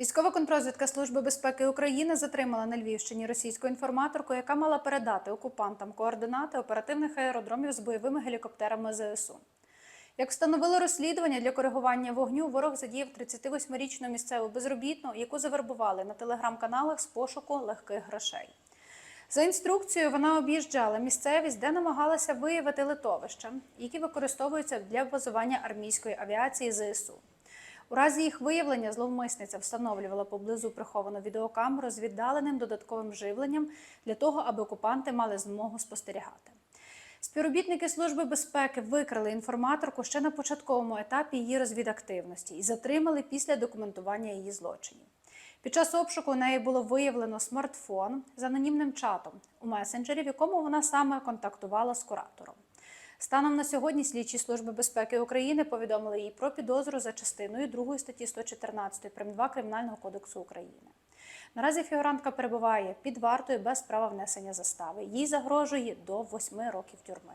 Військова контрозвідка Служби безпеки України затримала на Львівщині російську інформаторку, яка мала передати окупантам координати оперативних аеродромів з бойовими гелікоптерами ЗСУ. Як встановило розслідування для коригування вогню, ворог задіяв 38-річну місцеву безробітну, яку завербували на телеграм-каналах з пошуку легких грошей. За інструкцією вона об'їжджала місцевість, де намагалася виявити литовища, які використовуються для базування армійської авіації ЗСУ. У разі їх виявлення зловмисниця встановлювала поблизу приховану відеокамеру з віддаленим додатковим живленням для того, аби окупанти мали змогу спостерігати. Співробітники Служби безпеки викрили інформаторку ще на початковому етапі її розвідактивності і затримали після документування її злочинів. Під час обшуку у неї було виявлено смартфон з анонімним чатом у месенджері, в якому вона саме контактувала з куратором. Станом на сьогодні слідчі Служби безпеки України повідомили їй про підозру за частиною 2 статті 114 прим. 2 Кримінального кодексу України. Наразі фігурантка перебуває під вартою без права внесення застави. Їй загрожує до 8 років тюрми.